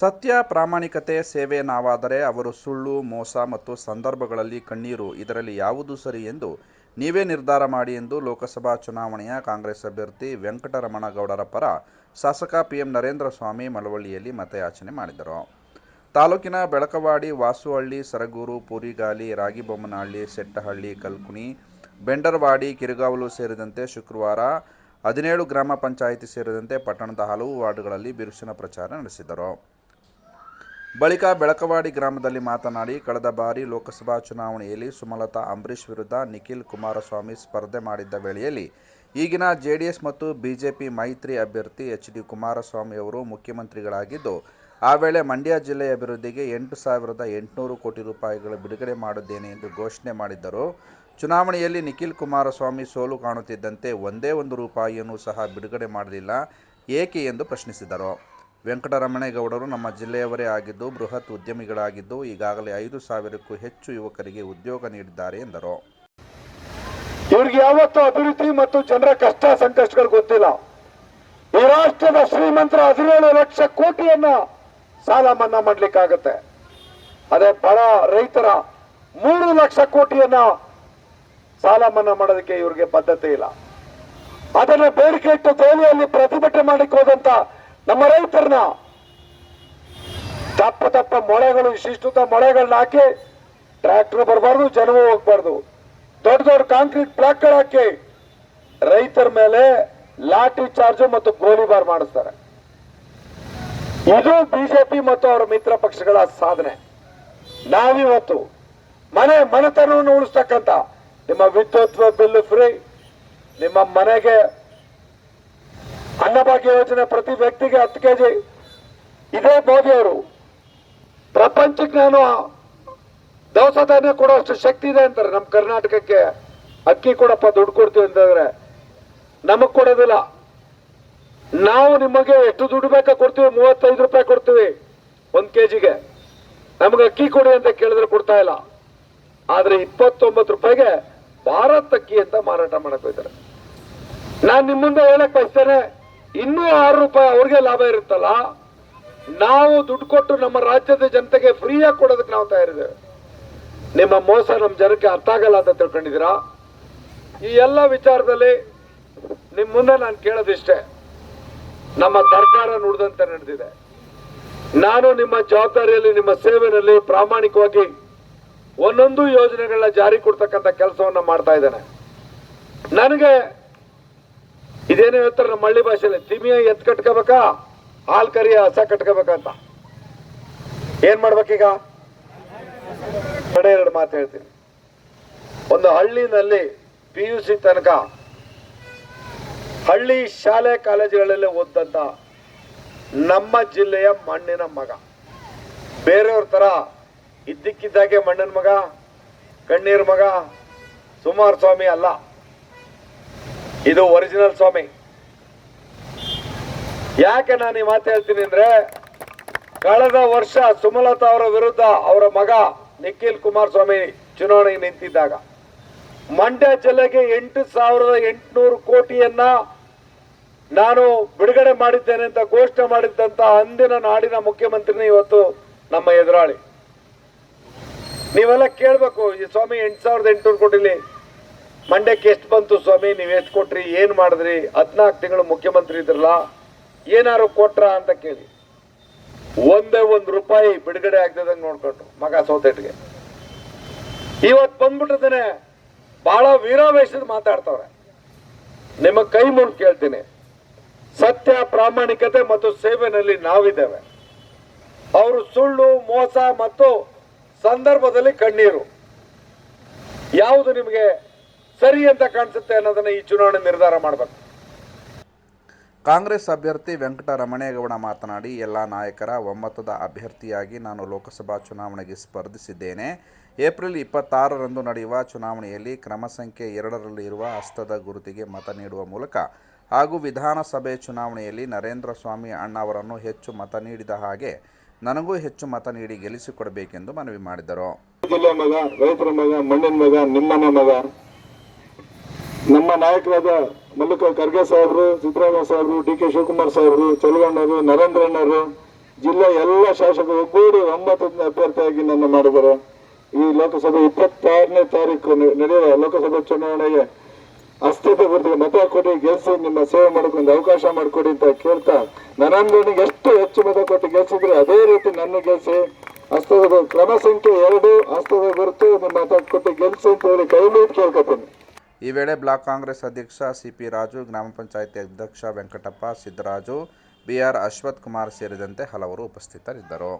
ಸತ್ಯ ಪ್ರಾಮಾಣಿಕತೆ ಸೇವೆ ನಾವಾದರೆ ಅವರು ಸುಳ್ಳು, ಮೋಸ ಮತ್ತು ಸಂದರ್ಭಗಳಲ್ಲಿ ಕಣ್ಣೀರು. ಇದರಲ್ಲಿ ಯಾವುದು ಸರಿ ಎಂದು ನೀವೇ ನಿರ್ಧಾರ ಮಾಡಿ ಎಂದು ಲೋಕಸಭಾ ಚುನಾವಣೆಯ ಕಾಂಗ್ರೆಸ್ ಅಭ್ಯರ್ಥಿ ವೆಂಕಟರಮಣಗೌಡರ ಪರ ಶಾಸಕ ಪಿಎಂ ನರೇಂದ್ರ ಸ್ವಾಮಿ ಮಳವಳ್ಳಿಯಲ್ಲಿ ಮತಯಾಚನೆ ಮಾಡಿದರು. ತಾಲೂಕಿನ ಬೆಳಕವಾಡಿ, ವಾಸುಹಳ್ಳಿ, ಸರಗೂರು, ಪೂರಿಗಾಲಿ, ರಾಗಿಬೊಮ್ಮನಹಳ್ಳಿ, ಸೆಟ್ಟಹಳ್ಳಿ, ಕಲ್ಕುಣಿ, ಬೆಂಡರ್ವಾಡಿ, ಕಿರುಗಾವಲು ಸೇರಿದಂತೆ ಶುಕ್ರವಾರ ಹದಿನೇಳು ಗ್ರಾಮ ಪಂಚಾಯಿತಿ ಸೇರಿದಂತೆ ಪಟ್ಟಣದ ಹಲವು ವಾರ್ಡ್ಗಳಲ್ಲಿ ಬಿರುಸಿನ ಪ್ರಚಾರ ನಡೆಸಿದರು. ಬಳಿಕ ಬೆಳಕವಾಡಿ ಗ್ರಾಮದಲ್ಲಿ ಮಾತನಾಡಿ, ಕಳೆದ ಬಾರಿ ಲೋಕಸಭಾ ಚುನಾವಣೆಯಲ್ಲಿ ಸುಮಲತಾ ಅಂಬರೀಶ್ ವಿರುದ್ಧ ನಿಖಿಲ್ ಕುಮಾರಸ್ವಾಮಿ ಸ್ಪರ್ಧೆ ಮಾಡಿದ್ದ ವೇಳೆಯಲ್ಲಿ ಈಗಿನ ಜೆಡಿಎಸ್ ಮತ್ತು ಬಿಜೆಪಿ ಮೈತ್ರಿ ಅಭ್ಯರ್ಥಿ ಎಚ್ ಡಿ ಕುಮಾರಸ್ವಾಮಿ ಅವರು ಮುಖ್ಯಮಂತ್ರಿಗಳಾಗಿದ್ದು, ಆ ವೇಳೆ ಮಂಡ್ಯ ಜಿಲ್ಲೆಯ ಅಭಿವೃದ್ಧಿಗೆ ಎಂಟು ಸಾವಿರದ ಎಂಟುನೂರು ಕೋಟಿ ರೂಪಾಯಿಗಳು ಬಿಡುಗಡೆ ಮಾಡುತ್ತೇನೆ ಎಂದು ಘೋಷಣೆ ಮಾಡಿದ್ದರು. ಚುನಾವಣೆಯಲ್ಲಿ ನಿಖಿಲ್ ಕುಮಾರಸ್ವಾಮಿ ಸೋಲು ಕಾಣುತ್ತಿದ್ದಂತೆ ಒಂದೇ ಒಂದು ರೂಪಾಯಿಯನ್ನು ಸಹ ಬಿಡುಗಡೆ ಮಾಡಲಿಲ್ಲ, ಏಕೆ ಎಂದು ಪ್ರಶ್ನಿಸಿದರು. ವೆಂಕಟರಮಣೇಗೌಡರು ನಮ್ಮ ಜಿಲ್ಲೆಯವರೇ ಆಗಿದ್ದು, ಬೃಹತ್ ಉದ್ಯಮಿಗಳಾಗಿದ್ದು, ಈಗಾಗಲೇ ಐದು ಸಾವಿರಕ್ಕೂ ಹೆಚ್ಚು ಯುವಕರಿಗೆ ಉದ್ಯೋಗ ನೀಡಿದ್ದಾರೆ ಎಂದರು. ಇವರಿಗೆ ಯಾವತ್ತೂ ಅಭಿವೃದ್ಧಿ ಮತ್ತು ಜನರ ಕಷ್ಟ ಸಂಕಷ್ಟಗಳು ಗೊತ್ತಿಲ್ಲ. ಈ ರಾಷ್ಟ್ರದ ಶ್ರೀಮಂತರ ಹದಿನೇಳು ಲಕ್ಷ ಕೋಟಿಯನ್ನ ಸಾಲ ಮನ್ನಾ ಮಾಡ್ಲಿಕ್ಕಾಗತ್ತೆ. ಅದೇ ಬಡ ರೈತರ ಮೂರು ಲಕ್ಷ ಕೋಟಿಯನ್ನ ಸಾಲ ಮನ್ನಾ ಮಾಡೋದಕ್ಕೆ ಇವರಿಗೆ ಬದ್ಧತೆ ಇಲ್ಲ. ಅದನ್ನ ಬೇಡಿಕೆ ಇಟ್ಟು ದೆಹಲಿಯಲ್ಲಿ ಪ್ರತಿಭಟನೆ ಮಾಡಿಕೋದಂತ ನಮ್ಮ ರೈತರನ್ನ ತಪ್ಪ ತಪ್ಪ ಮೊಳೆಗಳು ಇಷ್ಟಿಷ್ಟುತ್ತ ಮೊಳೆಗಳನ್ನ ಹಾಕಿ ಟ್ರ್ಯಾಕ್ಟರ್ ಬರಬಾರ್ದು, ಜನವೂ ಹೋಗ್ಬಾರ್ದು. ದೊಡ್ಡ ದೊಡ್ಡ ಕಾಂಕ್ರೀಟ್ ಬ್ಲಾಕ್ಗಳು ಹಾಕಿ ರೈತರ ಮೇಲೆ ಲಾಠಿ ಚಾರ್ಜ್ ಮತ್ತು ಗೋಲಿಬಾರ್ ಮಾಡಿಸ್ತಾರೆ. ಇದು ಬಿಜೆಪಿ ಮತ್ತು ಅವರ ಮಿತ್ರ ಪಕ್ಷಗಳ ಸಾಧನೆ. ನಾವಿವತ್ತು ಮನೆ ಮನೆತನವನ್ನು ಉಳಿಸ್ತಕ್ಕಂತ ನಿಮ್ಮ ವಿದ್ಯುತ್, ಬಿಲ್ ಫ್ರೀ, ನಿಮ್ಮ ಮನೆಗೆ ಅನ್ನಭಾಗ್ಯ ಯೋಜನೆ ಪ್ರತಿ ವ್ಯಕ್ತಿಗೆ ಹತ್ತು ಕೆ ಜಿ ಇದೇ ಮೋದಿ ಅವರು. ಪ್ರಪಂಚಕ್ಕೆ ನಾನು ದವಸ ಧಾನ್ಯ ಕೊಡೋಷ್ಟು ಶಕ್ತಿ ಇದೆ ಅಂತಾರೆ. ನಮ್ಮ ಕರ್ನಾಟಕಕ್ಕೆ ಅಕ್ಕಿ ಕೊಡಪ್ಪ, ದುಡ್ಡು ಕೊಡ್ತೀವಿ ಅಂತಂದ್ರೆ ನಮಗೆ ಕೊಡೋದಿಲ್ಲ. ನಾವು ನಿಮಗೆ ಎಷ್ಟು ದುಡ್ಡು ಬೇಕಾ ಕೊಡ್ತೀವಿ? ಮೂವತ್ತೈದು ರೂಪಾಯಿ ಕೊಡ್ತೀವಿ ಒಂದ್ ಕೆಜಿಗೆ. ನಮಗೆ ಅಕ್ಕಿ ಕೊಡಿ ಅಂತ ಕೇಳಿದ್ರೆ ಕೊಡ್ತಾ ಇಲ್ಲ. ಆದರೆ ಇಪ್ಪತ್ತೊಂಬತ್ತು ರೂಪಾಯಿಗೆ ಭಾರತ್ ಅಕ್ಕಿ ಅಂತ ಮಾರಾಟ ಮಾಡಕ್ ಹೋಯ್ತಾರೆ ನಾನು ನಿಮ್ಮ ಮುಂದೆ ಹೇಳಕ್ ಬಯಸ್ತೇನೆ. ಇನ್ನೂ ಆರು ರೂಪಾಯಿ ಅವ್ರಿಗೆ ಲಾಭ ಇರುತ್ತಲ್ಲ? ನಾವು ದುಡ್ಡು ಕೊಟ್ಟು ನಮ್ಮ ರಾಜ್ಯದ ಜನತೆಗೆ ಫ್ರೀಯಾಗಿ ಕೊಡೋದಕ್ಕೆ ನಾವು ತಯಾರಿದ್ದೇವೆ. ನಿಮ್ಮ ಮೋಸ ನಮ್ಮ ಜನಕ್ಕೆ ಅರ್ಥ ಆಗಲ್ಲ ಅಂತ ತಿಳ್ಕೊಂಡಿದ್ದೀರಾ? ಈ ಎಲ್ಲ ವಿಚಾರದಲ್ಲಿ ನಿಮ್ಮ ಮುಂದೆ ನಾನು ಕೇಳೋದಿಷ್ಟೇ. ನಮ್ಮ ಸರ್ಕಾರ ನುಡಿದಂತೆ ನಡೆದಿದೆ. ನಾನು ನಿಮ್ಮ ಜವಾಬ್ದಾರಿಯಲ್ಲಿ, ನಿಮ್ಮ ಸೇವೆಯಲ್ಲಿ ಪ್ರಾಮಾಣಿಕವಾಗಿ ಒಂದೊಂದು ಯೋಜನೆಗಳನ್ನ ಜಾರಿ ಕೊಡ್ತಕ್ಕಂಥ ಕೆಲಸವನ್ನ ಮಾಡ್ತಾ ಇದ್ದೇನೆ. ನನಗೆ ಇದೇನು ಹೇಳ್ತಾರೆ ನಮ್ಮ ಹಳ್ಳಿ ಭಾಷೆಯಲ್ಲಿ? ತಿಮಿಯ ಎತ್ ಕಟ್ಕೋಬೇಕಾ? ಹಾಲ್ ಕರಿಯ ಹಸ ಕಟ್ಕೋಬೇಕಂತ ಏನ್ ಮಾಡ್ಬೇಕೀಗ? ಕಡೆ ಎರಡು ಮಾತು ಹೇಳ್ತೀನಿ. ಒಂದು ಹಳ್ಳಿನಲ್ಲಿ ಪಿ ಯು ಸಿ ತನಕ ಹಳ್ಳಿ ಶಾಲೆ ಕಾಲೇಜುಗಳಲ್ಲಿ ಓದಂತ ನಮ್ಮ ಜಿಲ್ಲೆಯ ಮಣ್ಣಿನ ಮಗ. ಬೇರೆಯವ್ರ ತರ ಇದ್ದಕ್ಕಿದ್ದಾಗೆ ಮಣ್ಣಿನ ಮಗ, ಕಣ್ಣೀರ್ ಮಗ, ಸುಮಾರ್ ಸ್ವಾಮಿ ಅಲ್ಲ. ಇದು ಒರಿಜಿನಲ್ ಸ್ವಾಮಿ. ಯಾಕೆ ನಾನು ಈ ಮಾತು ಹೇಳ್ತೀನಿ ಅಂದ್ರೆ, ಕಳೆದ ವರ್ಷ ಸುಮಲತಾ ಅವರ ವಿರುದ್ಧ ಅವರ ಮಗ ನಿಖಿಲ್ ಕುಮಾರಸ್ವಾಮಿ ಚುನಾವಣೆಗೆ ನಿಂತಿದ್ದಾಗ, ಮಂಡ್ಯ ಜಿಲ್ಲೆಗೆ ಎಂಟು ಸಾವಿರದ ಎಂಟುನೂರು ಕೋಟಿಯನ್ನ ನಾನು ಬಿಡುಗಡೆ ಮಾಡಿದ್ದೇನೆ ಅಂತ ಘೋಷಣೆ ಮಾಡಿದ್ದಂತ ಅಂದಿನ ನಾಡಿನ ಮುಖ್ಯಮಂತ್ರಿನೇ ಇವತ್ತು ನಮ್ಮ ಎದುರಾಳಿ. ನೀವೆಲ್ಲ ಕೇಳಬೇಕು, ಈ ಸ್ವಾಮಿ ಎಂಟು ಸಾವಿರದ ಎಂಟುನೂರು ಕೋಟಿಲಿ ಮಂಡ್ಯಕ್ಕೆ ಎಷ್ಟು ಬಂತು ಸ್ವಾಮಿ, ನೀವು ಎಷ್ಟು ಕೊಟ್ರಿ, ಏನು ಮಾಡಿದ್ರಿ? ಹದಿನಾಲ್ಕು ತಿಂಗಳು ಮುಖ್ಯಮಂತ್ರಿ ಇದ್ರಲ್ಲ, ಏನಾರು ಕೊಟ್ರ ಅಂತ ಕೇಳಿ. ಒಂದೇ ಒಂದು ರೂಪಾಯಿ ಬಿಡುಗಡೆ ಆಗ್ತದಂಗೆ ನೋಡ್ಕೊಂಡು, ಮಗ ಸೌತೆಟ್ಗೆ. ಇವತ್ತು ಬಂದ್ಬಿಟ್ಟಿದ್ದೇನೆ ಬಹಳ ವೀರಾವೇಶದ ಮಾತಾಡ್ತವ್ರೆ. ನಿಮ್ಮ ಕೈ ಮುಂದೆ ಕೇಳ್ತೀನಿ. ಸತ್ಯ, ಪ್ರಾಮಾಣಿಕತೆ ಮತ್ತು ಸೇವೆನಲ್ಲಿ ನಾವಿದ್ದೇವೆ. ಅವರು ಸುಳ್ಳು, ಮೋಸ ಮತ್ತು ಸಂದರ್ಭದಲ್ಲಿ ಕಣ್ಣೀರು. ಯಾವುದು ನಿಮಗೆ? ಸರಿ ಅಂತ ಕಾಣಿಸುತ್ತೆ ಅನ್ನೋದನ್ನ ಈ ಚುನಾವಣೆ ನಿರ್ಧಾರ ಮಾಡಬೇಕು. ಕಾಂಗ್ರೆಸ್ ಅಭ್ಯರ್ಥಿ ವೆಂಕಟರಮಣೇಗೌಡ ಮಾತನಾಡಿ ಎಲ್ಲ ನಾಯಕರ ಒಮ್ಮತದ ಅಭ್ಯರ್ಥಿಯಾಗಿ ನಾನು ಲೋಕಸಭಾ ಚುನಾವಣೆಗೆ ಸ್ಪರ್ಧಿಸಿದ್ದೇನೆ. ಏಪ್ರಿಲ್ ಇಪ್ಪತ್ತಾರರಂದು ನಡೆಯುವ ಚುನಾವಣೆಯಲ್ಲಿ ಕ್ರಮ ಸಂಖ್ಯೆ ಎರಡರಲ್ಲಿರುವ ಹಸ್ತದ ಗುರುತಿಗೆ ಮತ ನೀಡುವ ಮೂಲಕ ಹಾಗೂ ವಿಧಾನಸಭೆ ಚುನಾವಣೆಯಲ್ಲಿ ನರೇಂದ್ರ ಸ್ವಾಮಿ ಅಣ್ಣವರನ್ನು ಹೆಚ್ಚು ಮತ ನೀಡಿದ ಹಾಗೆ ನನಗೂ ಹೆಚ್ಚು ಮತ ನೀಡಿ ಗೆಲ್ಲಿಸಿಕೊಡಬೇಕೆಂದು ಮನವಿ ಮಾಡಿದರು. ನಮ್ಮ ನಾಯಕರಾದ ಮಲ್ಲಿಕ ಖರ್ಗೆ ಸಾಹೇಬರು, ಸಿದ್ದರಾಮಯ್ಯ ಸಾಹೇಬರು ಡಿ ಕೆ ಶಿವಕುಮಾರ್ ಸಾಹೇಬರು ಚಲುಗಣ್ಣವರು ನರೇಂದ್ರಣ್ಣವರು ಜಿಲ್ಲೆ ಎಲ್ಲ ಶಾಸಕರು ಒಗ್ಗೂಡಿ ಒಂಬತ್ತು ಅಭ್ಯರ್ಥಿಯಾಗಿ ನನ್ನ ಮಾಡಿದ್ದಾರೆ. ಈ ಲೋಕಸಭೆ ಇಪ್ಪತ್ತಾರನೇ ತಾರೀಕು ನಡೆಯುವ ಲೋಕಸಭೆ ಚುನಾವಣೆಗೆ ಅಸ್ತಿತ್ವ ಗುರುತಿಗೆ ಮತ ಕೊಡಿ, ಗೆಲ್ಸಿ, ನಿಮ್ಮ ಸೇವೆ ಮಾಡೋಕ್ಕೊಂದು ಅವಕಾಶ ಮಾಡಿಕೊಡಿ ಅಂತ ಕೇಳ್ತಾ ನರೇಂದ್ರನಿಗೆ ಎಷ್ಟು ಹೆಚ್ಚು ಮತ ಕೊಟ್ಟು ಗೆಲ್ಸಿದ್ರೆ ಅದೇ ರೀತಿ ನನ್ನ ಗೆಲ್ಸಿ, ಅಸ್ತಿತ್ವದ ಗು- ಕ್ರಮ ಸಂಖ್ಯೆ ಎರಡು ಅಸ್ತಿತ್ವ ಗುರುತು ನಿಮ್ಮ ಮತ ಕೊಟ್ಟು ಗೆಲ್ಸಿ ಅಂತ ಹೇಳಿ ಕೈ ಮೀಟ್ ಕೇಳ್ಕೊತೀನಿ. ಈ ವೇಳೆ ಬ್ಲಾಕ್ ಕಾಂಗ್ರೆಸ್ ಅಧ್ಯಕ್ಷ ಸಿಪಿ ರಾಜು, ಗ್ರಾಮ ಪಂಚಾಯಿತಿ ಅಧ್ಯಕ್ಷ ವೆಂಕಟಪ್ಪ, ಸಿದ್ದರಾಜು ಬಿಆರ್ ಅಶ್ವಥ್ ಕುಮಾರ್ ಸೇರಿದಂತೆ ಹಲವರು ಉಪಸ್ಥಿತರಿದ್ದರು.